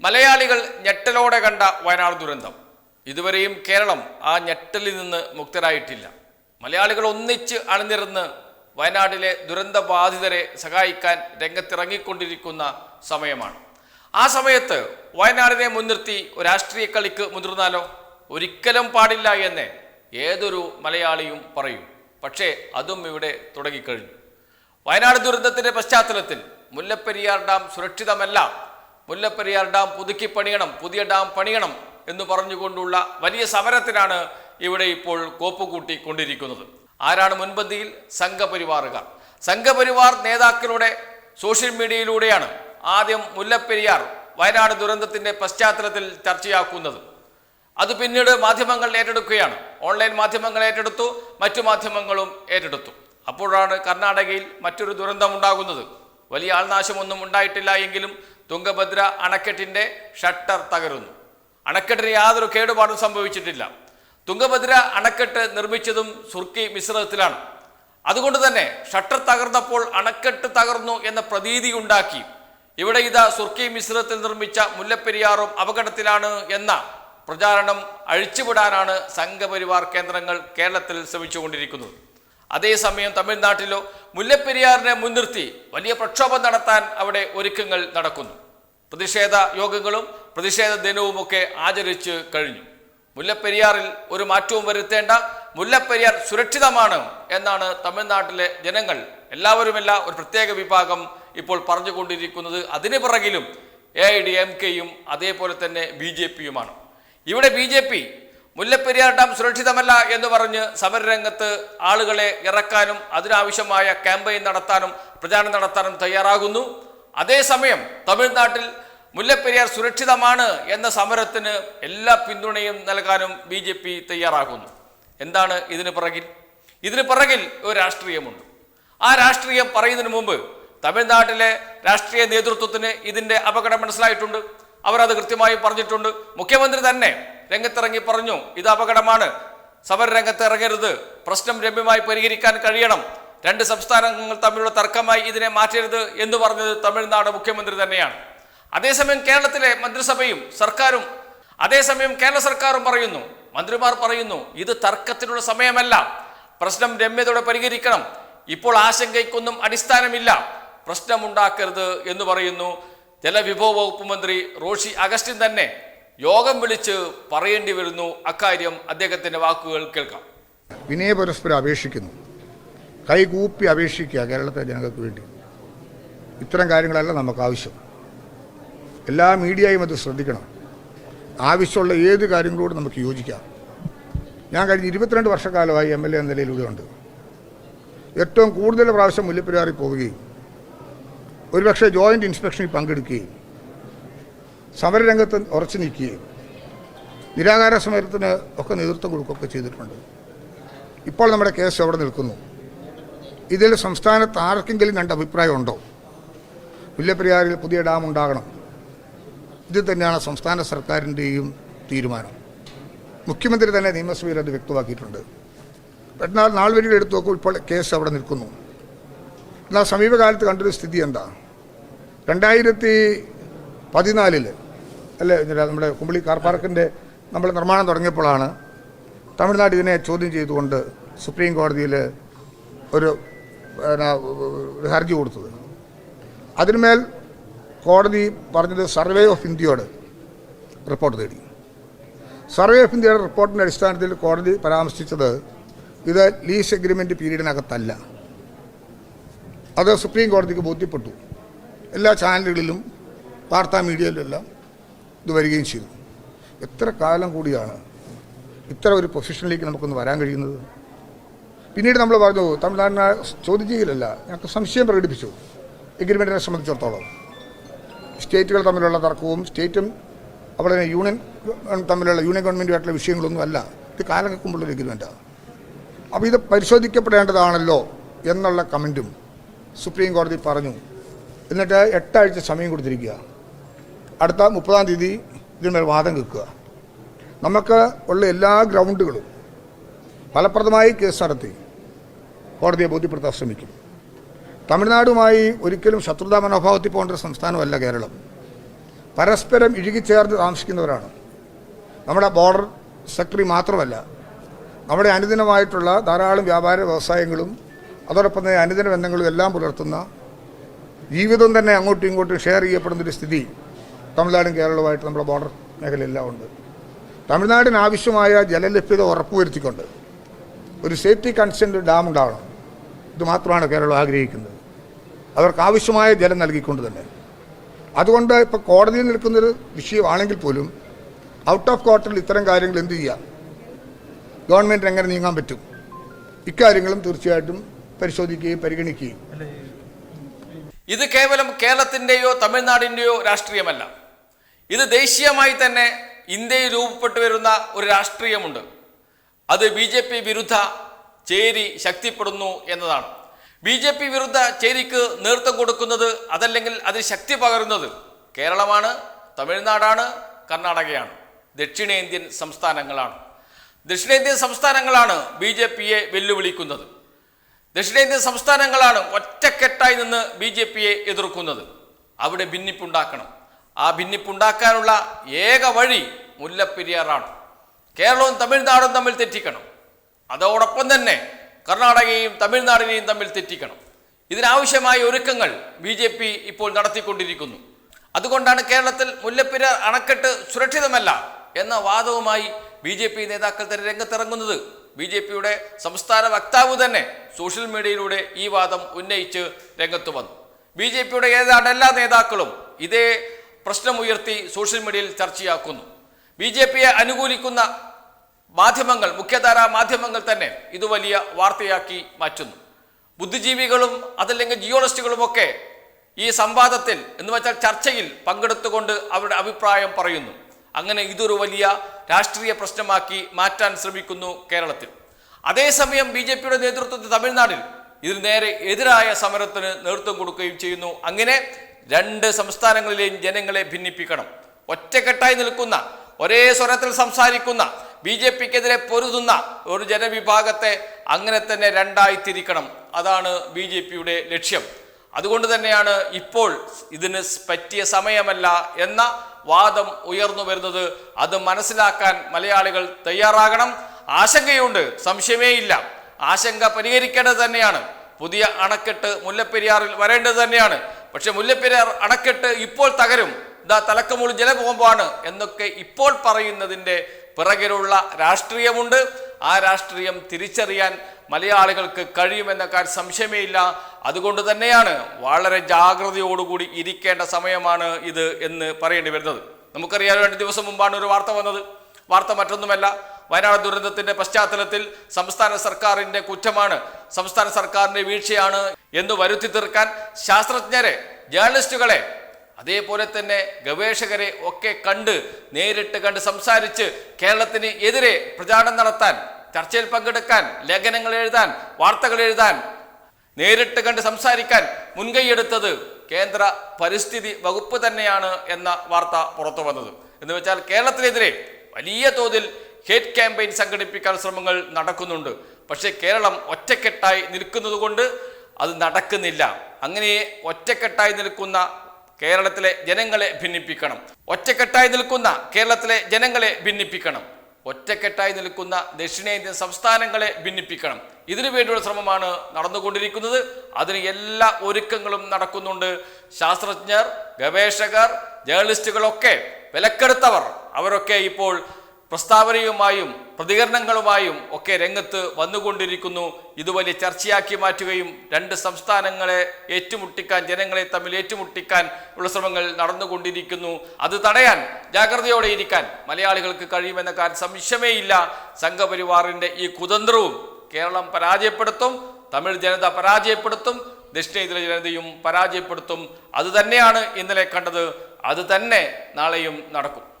മലയാളികൾ ഞെട്ടലോടെ കണ്ട വയനാട് ദുരന്തം. ഇതുവരെയും കേരളം ആ ഞെട്ടലിൽ നിന്ന് മുക്തരായിട്ടില്ല. മലയാളികൾ ഒന്നിച്ച് അണിനിരന്ന് വയനാട്ടിലെ ദുരന്തബാധിതരെ സഹായിക്കാൻ രംഗത്തിറങ്ങിക്കൊണ്ടിരിക്കുന്ന സമയമാണ്. ആ സമയത്ത് വയനാടിനെ മുൻനിർത്തി രാഷ്ട്രീയ കളിക്ക് മുതിർന്നാലോ? ഒരിക്കലും പാടില്ല എന്ന് ഏതൊരു മലയാളിയും പറയും. പക്ഷേ അതും ഇവിടെ തുടങ്ങിക്കഴിഞ്ഞു. വയനാട് ദുരന്തത്തിന്റെ പശ്ചാത്തലത്തിൽ മുല്ലപ്പെരിയാർ ഡാം സുരക്ഷിതമല്ല മുല്ലപ്പെരിയാർ ഡാം പുതുക്കി പണിയണം പുതിയ ഡാം പണിയണം എന്ന് പറഞ്ഞുകൊണ്ടുള്ള വലിയ സമരത്തിനാണ് ഇവിടെ ഇപ്പോൾ കോപ്പുകൂട്ടി കൊണ്ടിരിക്കുന്നത് ആരാണ് മുൻപന്തിയിൽ? സംഘപരിവാറുകാർ. സംഘപരിവാർ നേതാക്കളുടെ സോഷ്യൽ മീഡിയയിലൂടെയാണ് ആദ്യം മുല്ലപ്പെരിയാർ വയനാട് ദുരന്തത്തിന്റെ പശ്ചാത്തലത്തിൽ ചർച്ചയാക്കുന്നത്. അത് പിന്നീട് മാധ്യമങ്ങൾ ഏറ്റെടുക്കുകയാണ്. ഓൺലൈൻ മാധ്യമങ്ങൾ ഏറ്റെടുത്തു മറ്റു മാധ്യമങ്ങളും ഏറ്റെടുത്തു. അപ്പോഴാണ് കർണാടകയിൽ മറ്റൊരു ദുരന്തം ഉണ്ടാകുന്നത്. വലിയ ആൾനാശമൊന്നും ഉണ്ടായിട്ടില്ല എങ്കിലും തുംഗഭദ്ര അണക്കെട്ടിന്റെ ഷട്ടർ തകരുന്നു. അണക്കെട്ടിന് യാതൊരു കേടുപാടും സംഭവിച്ചിട്ടില്ല. തുങ്കഭദ്ര അണക്കെട്ട് നിർമ്മിച്ചതും സുർക്കി മിശ്രിതത്തിലാണ്. അതുകൊണ്ട് തന്നെ ഷട്ടർ തകർന്നപ്പോൾ അണക്കെട്ട് തകർന്നു എന്ന പ്രതീതി ഉണ്ടാക്കി. ഇവിടെ ഇതാ സുർക്കി മിശ്രിതത്തിൽ നിർമ്മിച്ച മുല്ലപ്പെരിയാറും അപകടത്തിലാണ് എന്ന പ്രചാരണം അഴിച്ചുവിടാനാണ് സംഘപരിവാർ കേന്ദ്രങ്ങൾ കേരളത്തിൽ ശ്രമിച്ചുകൊണ്ടിരിക്കുന്നത്. അതേസമയം തമിഴ്നാട്ടിലോ മുല്ലപ്പെരിയാറിനെ മുൻനിർത്തി വലിയ പ്രക്ഷോഭം നടത്താൻ അവിടെ ഒരുക്കങ്ങൾ നടക്കുന്നു. പ്രതിഷേധ യോഗങ്ങളും പ്രതിഷേധ ദിനവും ഒക്കെ ആചരിച്ച് കഴിഞ്ഞു. മുല്ലപ്പെരിയാറിൽ ഒരു മാറ്റവും വരുത്തേണ്ട മുല്ലപ്പെരിയാർ സുരക്ഷിതമാണ് എന്നാണ് തമിഴ്നാട്ടിലെ ജനങ്ങൾ എല്ലാവരുമല്ല ഒരു പ്രത്യേക വിഭാഗം ഇപ്പോൾ പറഞ്ഞുകൊണ്ടിരിക്കുന്നത്. അതിന് പിറകിലും എ ഐ ഡി എം കെയും അതേപോലെ തന്നെ ബി ജെ പിയുമാണ്. ഇവിടെ B J P Mullaperiyar dam സുരക്ഷിതമല്ല എന്ന് പറഞ്ഞ് സമരരംഗത്ത് ആളുകളെ ഇറക്കാനും അതിനാവശ്യമായ ക്യാമ്പയിൻ നടത്താനും പ്രചാരണം നടത്താനും തയ്യാറാകുന്നു. അതേസമയം തമിഴ്നാട്ടിൽ മുല്ലപ്പെരിയാർ സുരക്ഷിതമാണ് എന്ന സമരത്തിന് എല്ലാ പിന്തുണയും നൽകാനും ബി ജെ പി തയ്യാറാകുന്നു. എന്താണ് ഇതിന് പിറകിൽ? ഇതിന് പിറകിൽ ഒരു രാഷ്ട്രീയമുണ്ട്. ആ രാഷ്ട്രീയം പറയുന്നതിന് മുമ്പ് തമിഴ്നാട്ടിലെ രാഷ്ട്രീയ നേതൃത്വത്തിന് ഇതിന്റെ അപകടം മനസ്സിലായിട്ടുണ്ട്. അവരത് കൃത്യമായി പറഞ്ഞിട്ടുണ്ട്. മുഖ്യമന്ത്രി തന്നെ രംഗത്തിറങ്ങി പറഞ്ഞു ഇത് അപകടമാണ്. സമരരംഗത്ത് ഇറങ്ങരുത് പ്രശ്നം രമ്യമായി പരിഹരിക്കാൻ കഴിയണം. രണ്ട് സംസ്ഥാനങ്ങൾ തമ്മിലുള്ള തർക്കമായി ഇതിനെ മാറ്റരുത് എന്ന് പറഞ്ഞത് തമിഴ്നാട് മുഖ്യമന്ത്രി തന്നെയാണ്. അതേസമയം കേരളത്തിലെ മന്ത്രിസഭയും സർക്കാരും അതേസമയം കേരള സർക്കാരും പറയുന്നു മന്ത്രിമാർ പറയുന്നു ഇത് തർക്കത്തിനുള്ള സമയമല്ല. പ്രശ്നം രമ്യതയോടെ പരിഹരിക്കണം. ഇപ്പോൾ ആശങ്കയ്ക്കൊന്നും അടിസ്ഥാനമില്ല. പ്രശ്നമുണ്ടാക്കരുത് എന്ന് പറയുന്നു. ജലവിഭവ വകുപ്പ് മന്ത്രി റോഷി അഗസ്റ്റിൻ തന്നെ യോഗം വിളിച്ച് പറയേണ്ടി വരുന്നു. അക്കാര്യം അദ്ദേഹത്തിന്റെ വാക്കുകൾ കേൾക്കാം. വിനയപരസ്പരം അപേക്ഷിക്കുന്നു. കൈകൂപ്പി അപേക്ഷിക്കുക കേരളത്തിലെ ജനങ്ങൾക്ക് വേണ്ടി. ഇത്തരം കാര്യങ്ങളല്ല നമുക്ക് ആവശ്യം. എല്ലാ മീഡിയയും അത് ശ്രദ്ധിക്കണം. ആവശ്യമുള്ള ഏത് കാര്യങ്ങളോടും നമുക്ക് യോജിക്കാം. ഞാൻ കഴിഞ്ഞ ഇരുപത്തിരണ്ട് വർഷക്കാലമായി എം എൽ എ എന്ന നിലയിലൂടെ ഉണ്ട് ഏറ്റവും കൂടുതൽ പ്രാവശ്യം മുല്ലപ്പെരിയാറിൽ പോവുകയും ഒരുപക്ഷെ ജോയിന്റ് ഇൻസ്പെക്ഷനിൽ പങ്കെടുക്കുകയും സമരരംഗത്ത് ഉറച്ചു നിൽക്കുകയും നിരാകാര സമരത്തിന് ഒക്കെ നേതൃത്വം കൊടുക്കുകയൊക്കെ ചെയ്തിട്ടുണ്ട്. ഇപ്പോൾ നമ്മുടെ കേസ് എവിടെ നിൽക്കുന്നു? ഇതിൽ സംസ്ഥാനത്ത് ആർക്കെങ്കിലും രണ്ട് അഭിപ്രായമുണ്ടോ? മുല്ലപ്പെരിയാറിൽ പുതിയ ഡാം ഉണ്ടാകണം. ഇത് തന്നെയാണ് സംസ്ഥാന സർക്കാരിന്റെയും തീരുമാനം. മുഖ്യമന്ത്രി തന്നെ നിയമസഭയിൽ അത് വ്യക്തമാക്കിയിട്ടുണ്ട്. എന്നാൽ നാൾ വരികൾ എടുത്തു നോക്കും ഇപ്പോൾ കേസ് അവിടെ നിൽക്കുന്നു. എന്നാൽ സമീപകാലത്ത് കണ്ടൊരു സ്ഥിതി എന്താ? രണ്ടായിരത്തി പതിനാലിൽ അല്ലേ നമ്മുടെ കുമ്പളി കാർ പാർക്കിന്റെ നമ്മൾ നിർമ്മാണം തുടങ്ങിയപ്പോഴാണ് തമിഴ്നാട് ഇതിനെ ചോദ്യം ചെയ്തുകൊണ്ട് സുപ്രീം കോടതിയിൽ ഒരു ഹർജി കൊടുത്തത്. അതിന്മേൽ കോടതി പറഞ്ഞത് സർവേ ഓഫ് ഇന്ത്യയോട് റിപ്പോർട്ട് തേടി. സർവേ ഓഫ് ഇന്ത്യയുടെ റിപ്പോർട്ടിന്റെ അടിസ്ഥാനത്തിൽ കോടതി പരാമർശിച്ചത് ഇത് ലീസ് എഗ്രിമെന്റ് പീരീഡിനകത്തല്ല. അത് സുപ്രീം കോടതിക്ക് ബോധ്യപ്പെട്ടു. എല്ലാ ചാനലുകളിലും വാർത്താ മീഡിയയിലെല്ലാം ഇത് വരികയും ചെയ്തു. എത്ര കാലം കൂടിയാണ് ഇത്ര ഒരു പൊസിഷനിലേക്ക് നമുക്കൊന്ന് വരാൻ കഴിയുന്നത്? പിന്നീട് നമ്മൾ പറഞ്ഞു തമിഴ്നാടിനെ ചോദ്യം ചെയ്യലല്ല ഞങ്ങൾക്ക് സംശയം പ്രകടിപ്പിച്ചു. എഗ്രിമെന്റിനെ സംബന്ധിച്ചിടത്തോളം. സ്റ്റേറ്റുകൾ തമ്മിലുള്ള തർക്കവും സ്റ്റേറ്റും അവിടെ യൂണിയൻ തമ്മിലുള്ള യൂണിയൻ ഗവൺമെന്റുമായിട്ടുള്ള വിഷയങ്ങളൊന്നും അല്ല. ഇത് കാലം ഒരു എഗ്രിമെന്റാണ് അപ്പോൾ ഇത് പരിശോധിക്കപ്പെടേണ്ടതാണല്ലോ എന്നുള്ള കമന്റും സുപ്രീം കോടതി പറഞ്ഞു. എന്നിട്ട് എട്ടാഴ്ച സമയം കൊടുത്തിരിക്കുക. അടുത്ത മുപ്പതാം തീയതി ഇതിന്മേൽ വാദം കേൾക്കുക. നമുക്ക് ഉള്ള എല്ലാ ഗ്രൗണ്ടുകളും ഫലപ്രദമായി കേസ് നടത്തി കോടതിയെ ബോധ്യപ്പെടുത്താൻ ശ്രമിക്കും. തമിഴ്നാടുമായി ഒരിക്കലും ശത്രുതാ മനോഭാവത്തിൽ പോകേണ്ട ഒരു സംസ്ഥാനമല്ല കേരളം. പരസ്പരം ഇഴുകിച്ചേർന്ന് താമസിക്കുന്നവരാണ്. നമ്മുടെ ബോർഡർ സെക്രട്ടറി മാത്രമല്ല നമ്മുടെ അനുദിനമായിട്ടുള്ള ധാരാളം വ്യാപാര വ്യവസായങ്ങളും അതോടൊപ്പം തന്നെ അനുദിന ബന്ധങ്ങളും എല്ലാം പുലർത്തുന്ന ജീവിതം തന്നെ അങ്ങോട്ടും ഇങ്ങോട്ടും ഷെയർ ചെയ്യപ്പെടുന്നൊരു സ്ഥിതി തമിഴ്നാടും കേരളവുമായിട്ട് നമ്മുടെ ബോർഡർ മേഖലയെല്ലാം ഉണ്ട്. തമിഴ്നാടിന് ആവശ്യമായ ജലലഭ്യത ഉറപ്പുവരുത്തിക്കൊണ്ട് ഒരു സേഫ്റ്റി കൺസെന്റ് ഡാം ഉണ്ടാവണം ഇത് മാത്രമാണ് കേരളം ആഗ്രഹിക്കുന്നത്. അവർക്ക് ആവശ്യമായ ജലം നൽകിക്കൊണ്ട് തന്നെ. അതുകൊണ്ട് ഇപ്പോൾ കോടതിയിൽ നിൽക്കുന്നൊരു വിഷയമാണെങ്കിൽ പോലും ഔട്ട് ഓഫ് കോർട്ടിൽ ഇത്തരം കാര്യങ്ങൾ എന്ത് ചെയ്യാം? ഗവൺമെന്റ് എങ്ങനെ നീങ്ങാൻ പറ്റും? ഇക്കാര്യങ്ങളും തീർച്ചയായിട്ടും പരിശോധിക്കുകയും പരിഗണിക്കുകയും. ഇത് കേവലം കേരളത്തിന്റെയോ തമിഴ്നാടിന്റെയോ രാഷ്ട്രീയമല്ല. ഇത് ദേശീയമായി തന്നെ ഇന്ത്യയിൽ രൂപപ്പെട്ടു വരുന്ന ഒരു രാഷ്ട്രീയമുണ്ട്. അത് ബി വിരുദ്ധ ചേരി ശക്തിപ്പെടുന്നു എന്നതാണ്. ബി ജെ പി വിരുദ്ധ ചേരിക്ക് നേതൃത്വം കൊടുക്കുന്നത് അതല്ലെങ്കിൽ അതിന് ശക്തി പകരുന്നത് കേരളമാണ് തമിഴ്നാടാണ് കർണാടകയാണ്. ദക്ഷിണേന്ത്യൻ സംസ്ഥാനങ്ങളാണ്. ദക്ഷിണേന്ത്യൻ സംസ്ഥാനങ്ങളാണ് ബി ജെ പിയെ വെല്ലുവിളിക്കുന്നത്. ദക്ഷിണേന്ത്യൻ സംസ്ഥാനങ്ങളാണ് ഒറ്റക്കെട്ടായി നിന്ന് ബി ജെ പിയെ എതിർക്കുന്നത്. അവിടെ ഭിന്നിപ്പുണ്ടാക്കണം. ആ ഭിന്നിപ്പുണ്ടാക്കാനുള്ള ഏക വഴി മുല്ലപ്പെരിയാറാണ്. കേരളവും തമിഴ്നാടും തമ്മിൽ തെറ്റിക്കണം. അതോടൊപ്പം തന്നെ കർണാടകയും തമിഴ്നാടിനെയും തമ്മിൽ തെറ്റിക്കണം. ഇതിനാവശ്യമായ ഒരുക്കങ്ങൾ ബി ജെ പി ഇപ്പോൾ നടത്തിക്കൊണ്ടിരിക്കുന്നു. അതുകൊണ്ടാണ് കേരളത്തിൽ മുല്ലപ്പെരിയാർ അണക്കെട്ട് സുരക്ഷിതമല്ല എന്ന വാദവുമായി ബി ജെ പി നേതാക്കൾ തന്നെ രംഗത്തിറങ്ങുന്നത്. ബി ജെ പിയുടെ സംസ്ഥാന വക്താവ് തന്നെ സോഷ്യൽ മീഡിയയിലൂടെ ഈ വാദം ഉന്നയിച്ച് രംഗത്ത് വന്നു. ബി ജെ പിയുടെ ഏതാണ്ട് എല്ലാ നേതാക്കളും ഇതേ പ്രശ്നമുയർത്തി സോഷ്യൽ മീഡിയയിൽ ചർച്ചയാക്കുന്നു. ബി ജെ പിയെ അനുകൂലിക്കുന്ന മാധ്യമങ്ങൾ മുഖ്യധാര മാധ്യമങ്ങൾ തന്നെ ഇത് വലിയ വാർത്തയാക്കി മാറ്റുന്നു. ബുദ്ധിജീവികളും അതല്ലെങ്കിൽ ജിയോളജിസ്റ്റുകളുമൊക്കെ ഈ സംവാദത്തിൽ എന്ന് വെച്ചാൽ ചർച്ചയിൽ പങ്കെടുത്തുകൊണ്ട് അവരുടെ അഭിപ്രായം പറയുന്നു. അങ്ങനെ ഇതൊരു വലിയ രാഷ്ട്രീയ പ്രശ്നമാക്കി മാറ്റാൻ ശ്രമിക്കുന്നു കേരളത്തിൽ. അതേസമയം ബി ജെ പിയുടെ നേതൃത്വത്തിൽ തമിഴ്നാട്ടിൽ ഇതിന് നേരെ എതിരായ സമരത്തിന് നേതൃത്വം കൊടുക്കുകയും ചെയ്യുന്നു. അങ്ങനെ രണ്ട് സംസ്ഥാനങ്ങളിലെയും ജനങ്ങളെ ഭിന്നിപ്പിക്കണം. ഒറ്റക്കെട്ടായി നിൽക്കുന്ന ഒരേ സ്വരത്തിൽ സംസാരിക്കുന്ന ബി ജെ പിക്കെതിരെ പൊരുതുന്ന ഒരു ജനവിഭാഗത്തെ അങ്ങനെ തന്നെ രണ്ടായി തിരിക്കണം. അതാണ് ബി ജെ പിയുടെ ലക്ഷ്യം. അതുകൊണ്ട് തന്നെയാണ് ഇപ്പോൾ ഇതിന് പറ്റിയ സമയമല്ല എന്ന വാദം ഉയർന്നു വരുന്നത്. അത് മനസ്സിലാക്കാൻ മലയാളികൾ തയ്യാറാകണം. ആശങ്കയുണ്ട്. സംശയമേ ഇല്ല ആശങ്ക പരിഹരിക്കേണ്ടത് തന്നെയാണ്. പുതിയ അണക്കെട്ട് മുല്ലപ്പെരിയാറിൽ വരേണ്ടത് തന്നെയാണ്. പക്ഷെ മുല്ലപ്പെരിയാർ അണക്കെട്ട് ഇപ്പോൾ തകരും. ഇതാ തലക്കമുള്ളിൽ ജലബോംബാണ് എന്നൊക്കെ ഇപ്പോൾ പറയുന്നതിന്റെ പിറകിലുള്ള രാഷ്ട്രീയമുണ്ട്. ആ രാഷ്ട്രീയം തിരിച്ചറിയാൻ മലയാളികൾക്ക് കഴിയുമെന്ന കാര്യം സംശയമേ ഇല്ല അതുകൊണ്ട് തന്നെയാണ് വളരെ ജാഗ്രതയോടുകൂടി ഇരിക്കേണ്ട സമയമാണ് ഇത് എന്ന് പറയേണ്ടി വരുന്നത്. നമുക്കറിയാം രണ്ട് ദിവസം മുമ്പാണ് ഒരു വാർത്ത വന്നത്. വാർത്ത മറ്റൊന്നുമല്ല. വയനാട് ദുരന്തത്തിന്റെ പശ്ചാത്തലത്തിൽ സംസ്ഥാന സർക്കാരിന്റെ കുറ്റമാണ്. സംസ്ഥാന സർക്കാരിന്റെ വീഴ്ചയാണ് എന്ന് വരുത്തി തീർക്കാൻ ശാസ്ത്രജ്ഞരെ ജേർണലിസ്റ്റുകളെ അതേപോലെ തന്നെ ഗവേഷകരെ ഒക്കെ കണ്ട് നേരിട്ട് കണ്ട് സംസാരിച്ച് കേരളത്തിന് എതിരെ പ്രചാരണം നടത്താൻ ചർച്ചയിൽ പങ്കെടുക്കാൻ ലേഖനങ്ങൾ എഴുതാൻ വാർത്തകൾ എഴുതാൻ നേരിട്ട് കണ്ട് സംസാരിക്കാൻ മുൻകൈയെടുത്തത് കേന്ദ്ര പരിസ്ഥിതി വകുപ്പ് തന്നെയാണ് എന്ന വാർത്ത പുറത്തു വന്നത്. എന്ന് വെച്ചാൽ കേരളത്തിനെതിരെ വലിയ തോതിൽ ഹേറ്റ് ക്യാമ്പയിൻ സംഘടിപ്പിക്കാൻ ശ്രമങ്ങൾ നടക്കുന്നുണ്ട്. പക്ഷേ കേരളം ഒറ്റക്കെട്ടായി നിൽക്കുന്നത് കൊണ്ട് അത് നടക്കുന്നില്ല. അങ്ങനെ ഒറ്റക്കെട്ടായി നിൽക്കുന്ന കേരളത്തിലെ ജനങ്ങളെ ഭിന്നിപ്പിക്കണം. ഒറ്റക്കെട്ടായി നിൽക്കുന്ന കേരളത്തിലെ ജനങ്ങളെ ഭിന്നിപ്പിക്കണം. ഒറ്റക്കെട്ടായി നിൽക്കുന്ന ദക്ഷിണേന്ത്യൻ സംസ്ഥാനങ്ങളെ ഭിന്നിപ്പിക്കണം. ഇതിനു വേണ്ടിയുള്ള ശ്രമമാണ് നടന്നുകൊണ്ടിരിക്കുന്നത്. അതിന് എല്ലാ ഒരുക്കങ്ങളും നടക്കുന്നുണ്ട്. ശാസ്ത്രജ്ഞർ ഗവേഷകർ ജേർണലിസ്റ്റുകളൊക്കെ വിലക്കെടുത്തവർ. അവരൊക്കെ ഇപ്പോൾ പ്രസ്താവനയുമായും പ്രതികരണങ്ങളുമായും ഒക്കെ രംഗത്ത് വന്നുകൊണ്ടിരിക്കുന്നു. ഇത് വലിയ ചർച്ചയാക്കി മാറ്റുകയും രണ്ട് സംസ്ഥാനങ്ങളെ ഏറ്റുമുട്ടിക്കാൻ ജനങ്ങളെ തമ്മിൽ ഏറ്റുമുട്ടിക്കാൻ ഉള്ള ശ്രമങ്ങൾ നടന്നുകൊണ്ടിരിക്കുന്നു. അത് തടയാൻ ജാഗ്രതയോടെ ഇരിക്കാൻ മലയാളികൾക്ക് കഴിയുമെന്ന കാര്യം സംശയമേയില്ല. സംഘപരിവാറിന്റെ ഈ കുതന്ത്രവും കേരളം പരാജയപ്പെടുത്തും തമിഴ് ജനത പരാജയപ്പെടുത്തും ദക്ഷിണേന്ത്യ ജനതയും പരാജയപ്പെടുത്തും. അത് തന്നെയാണ് ഇന്നലെ കണ്ടത്. അത് തന്നെ നാളെയും നടക്കും.